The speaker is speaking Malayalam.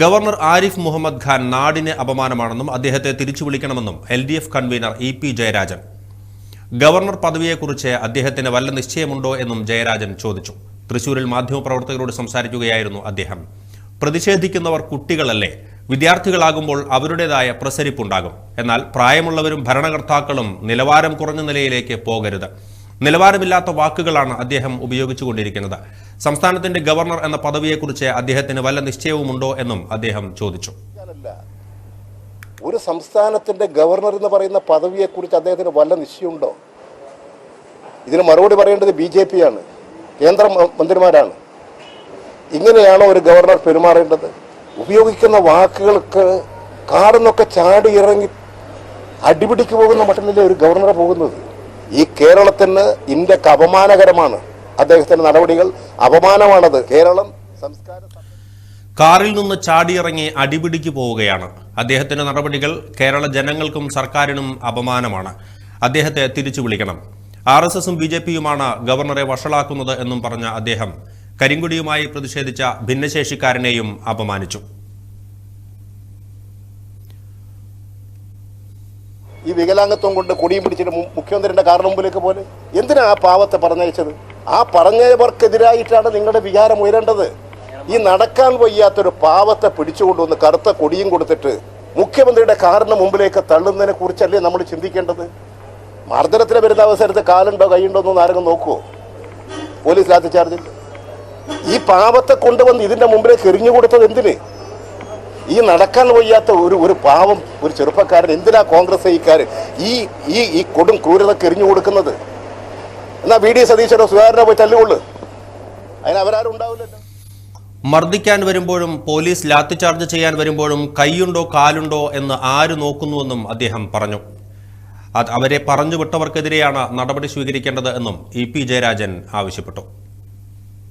ഗവർണർ ആരിഫ് മുഹമ്മദ് ഖാൻ നാടിന് അപമാനമാണെന്നും അദ്ദേഹത്തെ തിരിച്ചു വിളിക്കണമെന്നും L D F convener E P Jayarajan. Governor പദവിയെക്കുറിച്ച് അദ്ദേഹത്തിന് വല്ല നിശ്ചയമുണ്ടോ എന്നും ജയരാജൻ ചോദിച്ചു. തൃശൂരിൽ മാധ്യമപ്രവർത്തകരോട് സംസാരിക്കുകയായിരുന്നു അദ്ദേഹം. പ്രതിഷേധിക്കുന്നവർ കുട്ടികളല്ലേ? വിദ്യാർത്ഥികളാകുമ്പോൾ അവരുടേതായ പ്രസരിപ്പുണ്ടാകും. എന്നാൽ പ്രായമുള്ളവരും ഭരണകർത്താക്കളും നിലവാരം കുറഞ്ഞ നിലയിലേക്ക് പോകരുത്. നിലവാരമില്ലാത്ത വാക്കുകളാണ് അദ്ദേഹം ഉപയോഗിച്ചുകൊണ്ടിരിക്കുന്നത്. സംസ്ഥാനത്തിന്റെ ഗവർണർ എന്ന പദവിയെക്കുറിച്ച് അദ്ദേഹത്തിന് വല്ല നിശ്ചയവുമുണ്ടോ എന്നും അദ്ദേഹം ചോദിച്ചു. ഒരു സംസ്ഥാനത്തിന്റെ ഗവർണർ എന്ന് പറയുന്ന പദവിയെക്കുറിച്ച് അദ്ദേഹത്തിന് വല്ല നിശ്ചയമുണ്ടോ? ഇതിന് മറുപടി പറയേണ്ടത് ബി ജെ പി ആണ്. കേന്ദ്ര മന്ത്രിമാരാണ്. ഇങ്ങനെയാണോ ഒരു ഗവർണർ പെരുമാറേണ്ടത്? ഉപയോഗിക്കുന്ന വാക്കുകൾക്ക് കാടുന്നൊക്കെ ചാടി ഇറങ്ങി അടിപിടിക്ക് പോകുന്ന മട്ടിലല്ലേ ഒരു ഗവർണറെ പോകുന്നത്. ഈ കേരളത്തിന് ഇന്ത്യയ്ക്ക് അപമാനകരമാണ് അദ്ദേഹത്തിന്റെ നടപടികൾ. അപമാനമാണത്. കേരളം സംസ്കാര കാറിൽ നിന്ന് ചാടിയിറങ്ങി അടിപിടിക്ക് പോവുകയാണ്. അദ്ദേഹത്തിന്റെ നടപടികൾ കേരള ജനങ്ങൾക്കും സർക്കാരിനും അപമാനമാണ്. അദ്ദേഹത്തെ തിരിച്ചു വിളിക്കണം. ആർ എസ് എസും ബി ജെ പിയുമാണ് ഗവർണറെ വഷളാക്കുന്നത് എന്നും പറഞ്ഞ അദ്ദേഹം കരിങ്കുടിയുമായി പ്രതിഷേധിച്ച ഭിന്നശേഷിക്കാരനെയും അപമാനിച്ചു. ഈ വികലാംഗത്വം കൊണ്ട് കൊടിയും പിടിച്ചിട്ട് മുഖ്യമന്ത്രിയുടെ കാറിന് മുമ്പിലേക്ക് പോലെ? എന്തിനാ ആ പാവത്തെ പറഞ്ഞയച്ചത്? ആ പറഞ്ഞവർക്കെതിരായിട്ടാണ് നിങ്ങളുടെ വികാരം ഉയരേണ്ടത്. ഈ നടക്കാൻ വയ്യാത്തൊരു പാവത്തെ പിടിച്ചുകൊണ്ടുവന്ന് കറുത്ത കൊടിയും കൊടുത്തിട്ട് മുഖ്യമന്ത്രിയുടെ കാറിന് മുമ്പിലേക്ക് തള്ളുന്നതിനെ കുറിച്ചല്ലേ നമ്മൾ ചിന്തിക്കേണ്ടത്? മർദ്ദനത്തിന് വരുന്ന അവസരത്ത് കാലുണ്ടോ കൈയുണ്ടോ എന്നൊന്നും ആരെങ്കിലും നോക്കുമോ പോലീസ് ലാത്തി ചാർജ്. ഈ പാവത്തെ കൊണ്ടുവന്ന് ഇതിന്റെ മുമ്പിലേക്ക് എറിഞ്ഞു കൊടുത്തത് എന്തിന്? ഈ നടക്കാൻ വയ്യാത്ത ഒരു ഒരു പാവം ഒരു ചെറുപ്പക്കാരൻ എന്തിനാ കോൺഗ്രസ് ഈക്കാര് ഈ ഈ ഈ കൊടും ക്രൂരതക്ക് എറിഞ്ഞു കൊടുക്കുന്നത്? എന്നാ വി ഡി സതീശനോ സുധാകരനോ പോയി തല്ലുകൊള്ളു. അതിന് അവരാരും ഉണ്ടാവില്ലല്ലോ. മർദ്ദിക്കാൻ വരുമ്പോഴും പോലീസ് ലാത്തിചാർജ് ചെയ്യാൻ വരുമ്പോഴും കൈയുണ്ടോ കാലുണ്ടോ എന്ന് ആര് നോക്കുന്നുവെന്നും അദ്ദേഹം പറഞ്ഞു. അവരെ പറഞ്ഞു വിട്ടവർക്കെതിരെയാണ് നടപടി സ്വീകരിക്കേണ്ടത് എന്നും ഇ പി ജയരാജൻ ആവശ്യപ്പെട്ടു.